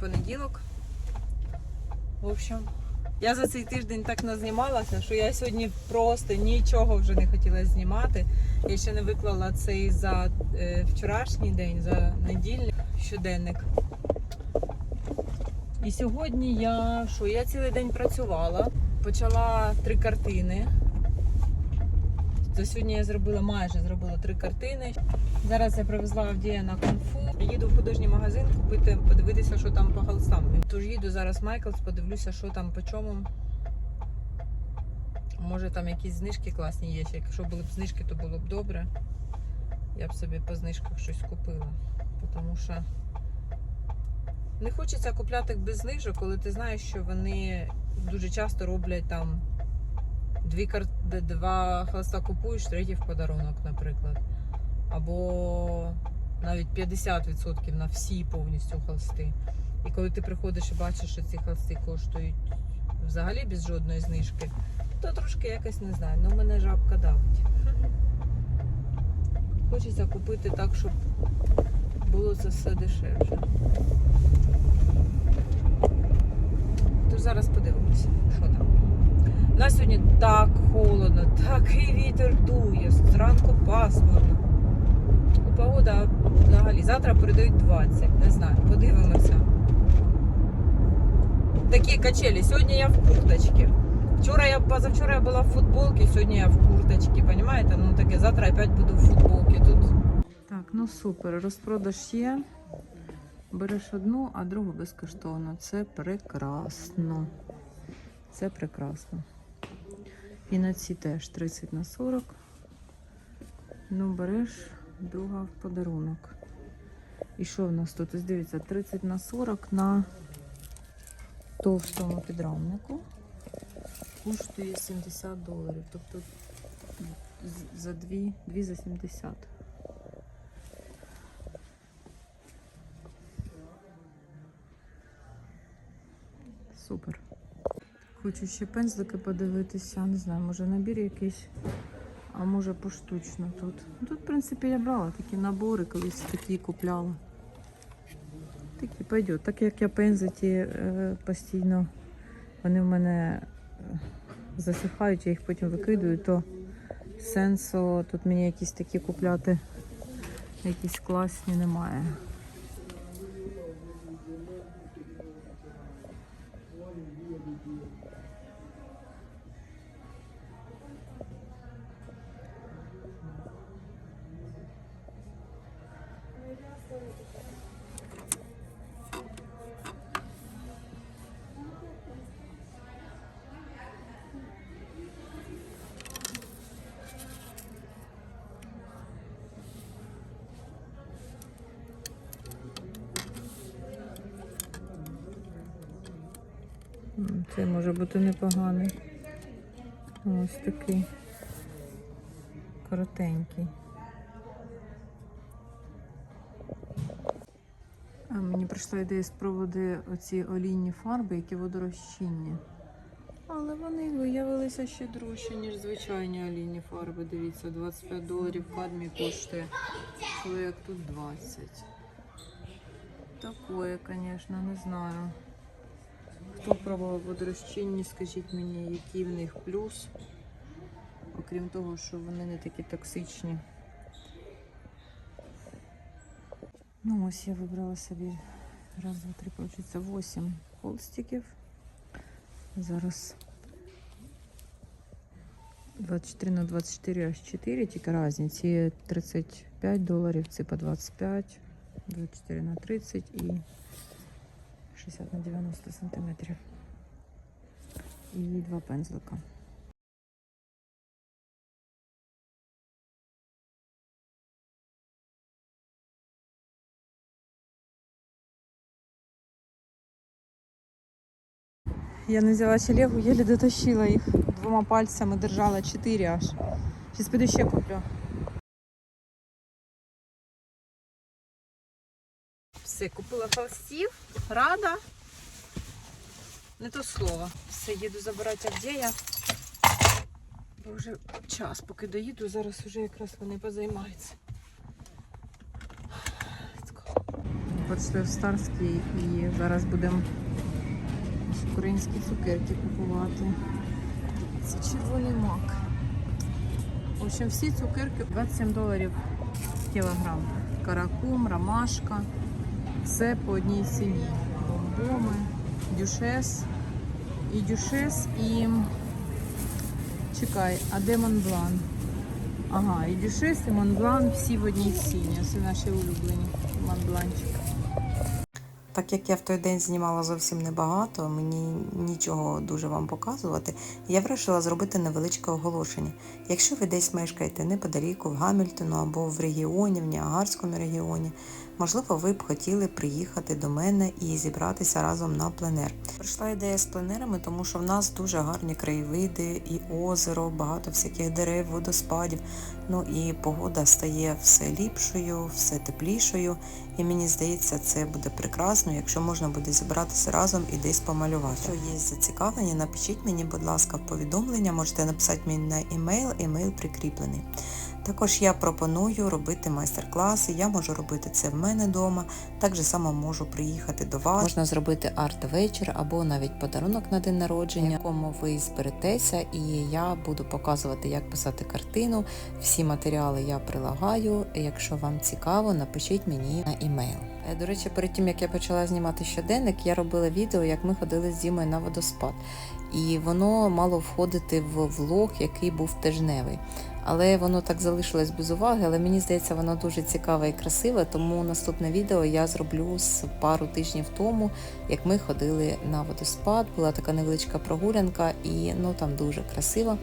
понеділок. В общем, я за цей тиждень так назнімалася, що я сьогодні просто нічого вже не хотіла знімати. Я ще не виклала цей за е, вчорашній день, за недільний щоденник. І сьогодні я що? Я цілий день працювала, почала три картини. За сьогодні я зробила майже зробила три картини. Зараз я привезла Авдія на кунг-фу. Їду в художній магазин купити, подивитися, що там по холстам. Тож їду зараз Майклс, подивлюся, що там по чому. Може там якісь знижки класні є. Якщо були б знижки, то було б добре. Я б собі по знижках щось купила. Тому що не хочеться купляти без знижок, коли ти знаєш, що вони дуже часто роблять там дві кар... два холста купуєш, третій в подарунок, наприклад. Або навіть 50% на всі повністю холсти. І коли ти приходиш і бачиш, що ці холсти коштують взагалі без жодної знижки, то трошки якось не знаю. Ну мене жабка давить. Хочеться купити так, щоб було це все дешевше. Тож зараз подивимося, що там. У нас сьогодні так холодно, такий вітер дує, зранку пасмурно. Погода взагалі. Завтра передають 20, не знаю, подивимося. Такі качелі. Сьогодні я в курточці. Вчора я позавчора я була в футболці, сьогодні я в курточці, розумієте? Ну таке завтра опять буду в футболці тут. Так, ну супер. Розпродаж є. Береш одну, а другу безкоштовно. Це прекрасно. Це прекрасно. І на ці теж 30 на 40. Ну, береш друга в подарунок. І що в нас тут? Ось дивіться, 30 на 40 на товстому підрамнику. Коштує 70 доларів. Тобто за 2, 2 за 70. Супер. Хочу ще пензлики подивитися. Не знаю, може набір якийсь, а може поштучно тут. Ну, Тут, в принципі, я брала такі набори, колись такі купляла. Такі пойдет. Так як я пензлики е, постійно, вони в мене е, засихають, я їх потім викидаю, то сенсу тут мені якісь такі купляти, якісь класні немає. Це може бути непоганий. Ось такий коротенький. А мені прийшла ідея спробувати оці олійні фарби, які водорозчинні. Але вони виявилися ще дорожчі, ніж звичайні олійні фарби. Дивіться, 25 доларів кадмій коштує. Коли як тут 20. Такое, звісно, не знаю. Хто пробував водорозчинні, скажіть мені, який в них плюс, окрім того, що вони не такі токсичні. Ну, ось я вибрала собі раз, два, три, получиться 8 холстиків. Зараз 24 на 24 аж 4, тільки різні. Ці 35 доларів, ці по 25, 24 на 30 і 60 на 90 сантиметрів. І два пензлика. Я не взяла телегу, еле дотащила їх. Двома пальцями держала 4 аж. Сейчас піду ще куплю. Все, купила холстів, рада. Не то слово. Все, їду забирати Авдія. Бо вже час, поки доїду, зараз вже якраз вони позаймаються. Let's в Старський і зараз будемо українські цукерки купувати. Це червоний мак. В общем, всі цукерки 27 доларів кілограм. Каракум, ромашка. Все по одній ціні. Бомбоми, дюшес. І дюшес, і. Чекай, а де Монблан? Ага, і дюшес, і Монблан всі в одній ціні. Це наші улюблені Монбланчики. Так як я в той день знімала зовсім небагато, мені нічого дуже вам показувати, я вирішила зробити невеличке оголошення. Якщо ви десь мешкаєте неподаліку в Гамільтону або в регіоні, в Ніагарському регіоні, можливо, ви б хотіли приїхати до мене і зібратися разом на пленер. Прийшла ідея з пленерами, тому що в нас дуже гарні краєвиди, і озеро, багато всяких дерев, водоспадів. Ну і погода стає все ліпшою, все теплішою. І мені здається, це буде прекрасно, якщо можна буде зібратися разом і десь помалювати. Якщо є зацікавлення, напишіть мені, будь ласка, в повідомлення, можете написати мені на емейл, емейл прикріплений. Також я пропоную робити майстер-класи, я можу робити це в мене вдома, так же само можу приїхати до вас. Можна зробити арт-вечір або навіть подарунок на день народження, в якому ви зберетеся, і я буду показувати, як писати картину. Всі матеріали я прилагаю. Якщо вам цікаво, напишіть мені на емейл. Е, До речі, перед тим як я почала знімати щоденник, я робила відео, як ми ходили з Дімою на водоспад. І воно мало входити в влог, який був тижневий. Але воно так залишилось без уваги. Але мені здається, воно дуже цікаве і красиве. Тому наступне відео я зроблю з пару тижнів тому, як ми ходили на водоспад. Була така невеличка прогулянка, і ну там дуже красиво.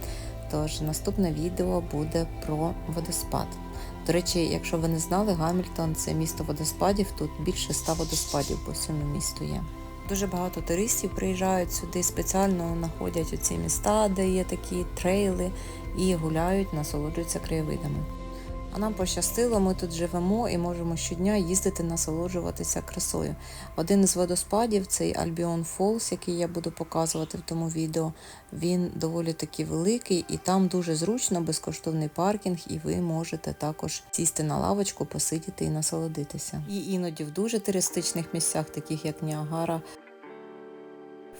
Тож наступне відео буде про водоспад. До речі, якщо ви не знали, Гамільтон це місто водоспадів. Тут більше ста водоспадів по всьому місту є. Дуже багато туристів приїжджають сюди, спеціально знаходять оці міста, де є такі трейли, і гуляють, насолоджуються краєвидами. А нам пощастило, ми тут живемо і можемо щодня їздити насолоджуватися красою. Один із водоспадів цей Альбіон Фолс, який я буду показувати в тому відео. Він доволі таки великий і там дуже зручно, безкоштовний паркінг, і ви можете також сісти на лавочку, посидіти і насолодитися. І іноді в дуже туристичних місцях, таких як Ніагара,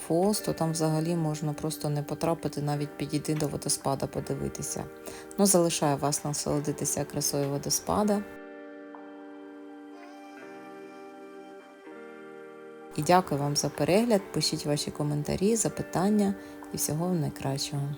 Фолс, то там взагалі можна просто не потрапити, навіть підійти до водоспада, подивитися. Ну, залишаю вас насолодитися красою водоспада. І дякую вам за перегляд. Пишіть ваші коментарі, запитання і всього найкращого.